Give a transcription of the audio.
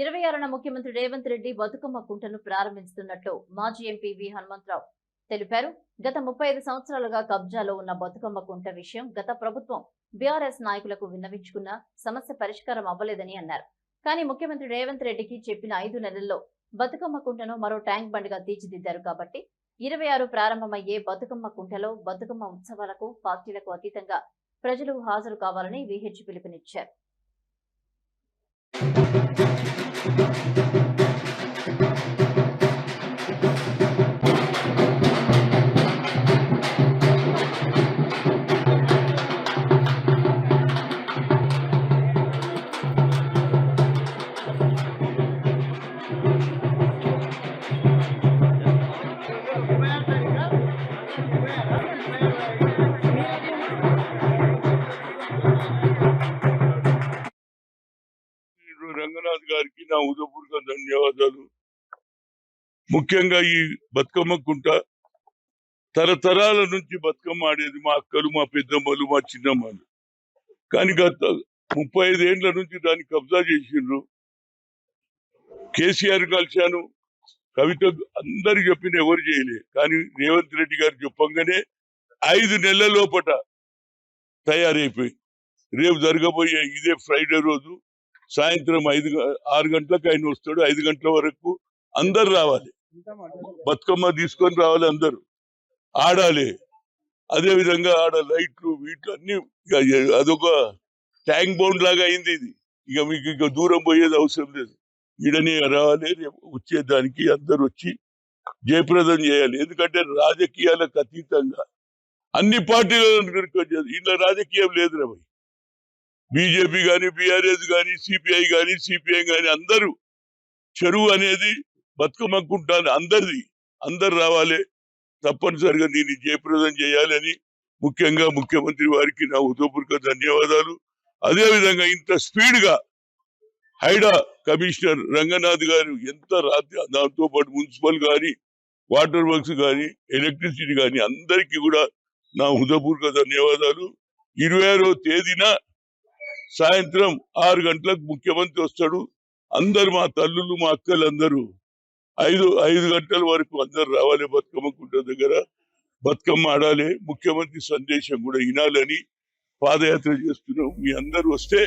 ఇరవై ఆరున ముఖ్యమంత్రి రేవంత్ రెడ్డి బతుకమ్మ కుంటను ప్రారంభిస్తున్నట్లు మాజీ ఎంపీ వి హనుమంతరావు తెలిపారు. గత ముప్పై ఐదు సంవత్సరాలుగా కబ్జాలో ఉన్న బతుకమ్మ కుంట విషయం గత ప్రభుత్వం బీఆర్ఎస్ నాయకులకు విన్నవించుకున్న సమస్య పరిష్కారం అవ్వలేదని అన్నారు. కానీ ముఖ్యమంత్రి రేవంత్ రెడ్డికి చెప్పిన ఐదు నెలల్లో బతుకమ్మ కుంటను మరో ట్యాంక్ బండ్గా తీర్చిదిద్దారు కాబట్టి ఇరవై ఆరు ప్రారంభమయ్యే బతుకమ్మ కుంటలో బతుకమ్మ ఉత్సవాలకు పార్టీలకు అతీతంగా ప్రజలు హాజరు కావాలని విహెచ్ పిలుపునిచ్చారు. మీరు గారికి నా ఉదయపూర్వక ధన్యవాదాలు. ముఖ్యంగా ఈ బతుకమ్మ కుంట తరతరాల నుంచి బతుకమ్మ ఆడేది మా అక్కలు మా పెద్దమ్మలు మా చిన్నమ్మలు. కానీ గత ముప్పై ఐదేళ్ళ నుంచి దాన్ని కబ్జా చేసిండ్రు. కేసీఆర్ కలిశాను. కవిత అందరు చెప్పిన ఎవరు చేయలే. కానీ రేవంత్ రెడ్డి గారు చెప్పంగానే ఐదు నెలల లోపట తయారైపోయి రేపు జరగబోయే ఇదే ఫ్రైడే రోజు సాయంత్రం ఐదు ఆరు గంటలకు ఆయన వస్తాడు. ఐదు గంటల వరకు అందరు రావాలి. బతుకమ్మ తీసుకొని రావాలి అందరు. ఆడాలి. అదే విధంగా ఆడ లైట్లు వీట్లు అన్ని ఇక అదొక ట్యాంక్ బౌండ్ లాగా అయింది ఇది. ఇక మీకు ఇక దూరం పోయేది అవసరం లేదు. ఈడనే రావాలి. వచ్చేదానికి అందరు వచ్చి జయప్రదం చేయాలి. ఎందుకంటే రాజకీయాలకు అతీతంగా అన్ని పార్టీలను ఇలా రాజకీయం లేదు రా బీజేపీ కానీ బీఆర్ఎస్ కానీ సిపిఐ కానీ సిపిఐ కానీ అందరూ చెరువు అనేది బతుకమ్మకుంటాను అందరిది. అందరు రావాలి. తప్పనిసరిగా దీన్ని జయప్రదం చేయాలని ముఖ్యంగా ముఖ్యమంత్రి వారికి నా ఉదయపూర్వక ధన్యవాదాలు. అదే విధంగా ఇంత స్పీడ్గా హైడా కమిషనర్ రంగనాథ్ గారు ఎంత రాత్రి దాంతో పాటు మున్సిపల్ కానీ వాటర్ వర్క్స్ కానీ ఎలక్ట్రిసిటీ కానీ అందరికీ కూడా నా హృదయపూర్వక ధన్యవాదాలు. ఇరవై తేదీన సాయంత్రం ఆరు గంటలకు ముఖ్యమంత్రి వస్తాడు. అందరు మా తల్లులు మా అక్కలు అందరూ ఐదు ఐదు గంటల వరకు అందరు రావాలి బతుకమ్మ కుంట దగ్గర. బతుకమ్మ ఆడాలి. ముఖ్యమంత్రి సందేశం కూడా వినాలని పాదయాత్ర చేస్తున్నాం. మీ అందరు వస్తే